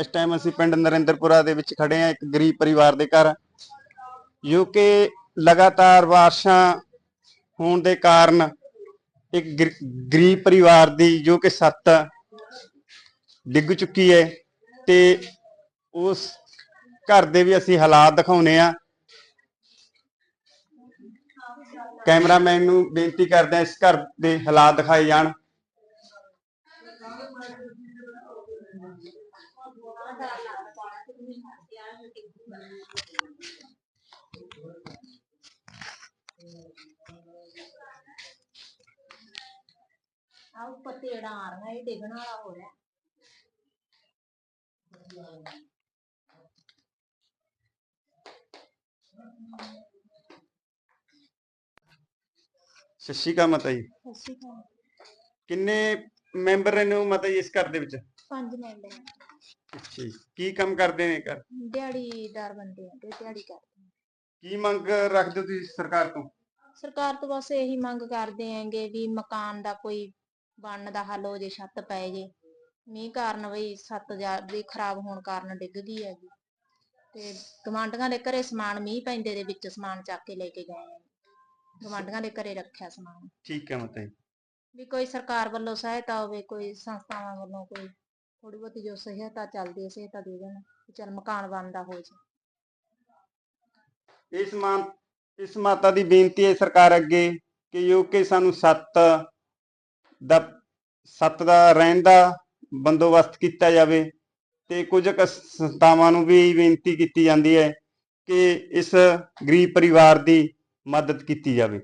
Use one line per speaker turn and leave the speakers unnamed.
ਇਸ ਟਾਈਮ ਅਸੀਂ ਪਿੰਡ ਨਰਿੰਦਰਪੁਰਾ ਦੇ ਵਿੱਚ ਖੜੇ ਹਾਂ, ਇੱਕ ਗਰੀਬ ਪਰਿਵਾਰ ਦੇ ਘਰ। ਜੋ ਕਿ ਲਗਾਤਾਰ ਬਾਰਿਸ਼ਾਂ ਹੋਣ ਦੇ ਕਾਰਨ ਇੱਕ ਗਰੀਬ ਪਰਿਵਾਰ ਦੀ ਜੋ ਕਿ ਸੱਤ ਡਿੱਗ ਚੁੱਕੀ ਹੈ ਤੇ ਉਸ ਘਰ ਦੇ ਵੀ ਅਸੀਂ ਹਾਲਾਤ ਦਿਖਾਉਨੇ ਆ ਕੈਮਰਾਮੈਨ ਨੂੰ ਬੇਨਤੀ ਕਰਦੇ ਆ ਇਸ ਘਰ ਦੇ ਹਾਲਾਤ ਦਿਖਾਏ ਜਾਣ।
ਆ ਉੱਪਰ ਤੇੜਾ ਆ ਰਹਾ ਇਹ ਡਿੱਗਣ ਵਾਲਾ ਹੋ ਰਿਹਾ।
ਸਤਿ ਸ਼੍ਰੀ ਅਕਾਲ ਮਾਤਾ ਜੀ।
ਸਤਿ ਸ਼੍ਰੀ ਅਕਾਲ।
ਕਿੰਨੇ ਮੈਂਬਰ ਨੇ ਮਾਤਾ ਜੀ ਇਸ ਘਰ ਦੇ ਵਿੱਚ?
ਪੰਜ ਮੈਂਬਰ ਆ।
ਅੱਛਾ ਜੀ ਕੀ ਕੰਮ ਕਰਦੇ ਨੇ ਘਰ?
ਦਿਹਾੜੀਦਾਰ ਬੰਦੇ ਆ ਤੇ ਦਿਹਾੜੀ ਕਰਦੇ ਆ।
ਕੀ ਮੰਗ ਰੱਖਦੇ ਹੋ ਤੁਸੀਂ ਸਰਕਾਰ ਤੋਂ?
ਸਰਕਾਰ ਤੋਂ ਬਸ ਇਹੀ ਮੰਗ ਕਰਦੇ ਆਂਗੇ ਵੀ ਮਕਾਨ ਦਾ ਕੋਈ ਬਣਨ ਦਾ ਹੱਲ ਹੋ ਜੇ ਛੱਤ ਪੈ ਜੇ। ਮੀਂਹ ਕਾਰਨ ਬਈ ਛੱਤ ਜਾ ਵੀ ਖਰਾਬ ਹੋਣ ਕਾਰਨ ਡਿੱਗ ਗਈ ਹੈਗੀ। ਤੇ ਗਵਾਂਢੀਆਂ ਦੇ ਘਰੇ ਸਮਾਨ ਮੀਂਹ ਪੈਂਦੇ ਦੇ ਵਿੱਚ ਸਮਾਨ ਚੱਕ ਕੇ ਲੈ ਕੇ ਗਏ ਆ। ਗਵਾਂਢੀਆਂ ਦੇ ਘਰੇ ਰੱਖਿਆ ਸਮਾਨ।
ਠੀਕ ਹੈ ਮਾਤਾ ਜੀ।
ਵੀ ਕੋਈ ਸਰਕਾਰ ਵੱਲੋਂ ਸਹਾਇਤਾ ਹੋਵੇ ਕੋਈ ਸੰਸਥਾਵਾਂ ਵੱਲੋਂ ਕੋਈ ਥੋੜੀ ਬਹੁਤੀ ਜੋ ਸਹਾਇਤਾ ਚੱਲਦੀ ਹੈ ਸਹਾਇਤਾ ਦੇ ਦੇਣ, ਵੀ ਚੱਲ ਮਕਾਨ ਬਣਦਾ ਹੋ ਜੇ।
ਇਸ ਮਾਂ ਇਸ ਮਾਤਾ ਦੀ ਬੇਨਤੀ ਹੈ ਸਰਕਾਰ ਅੱਗੇ ਕਿ ਜੋ ਕਿ ਸਾਨੂੰ ਸੱਤ ਦਾ ਸੱਤ ਦਾ ਰਹਿਣ ਦਾ ਬੰਦੋਬਸਤ ਕੀਤਾ ਜਾਵੇ ਤੇ ਕੁਝ ਕੁ ਸੰਸਥਾਵਾਂ ਨੂੰ ਵੀ ਬੇਨਤੀ ਕੀਤੀ ਜਾਂਦੀ ਹੈ ਕਿ ਇਸ ਗਰੀਬ ਪਰਿਵਾਰ ਦੀ ਮਦਦ ਕੀਤੀ ਜਾਵੇ।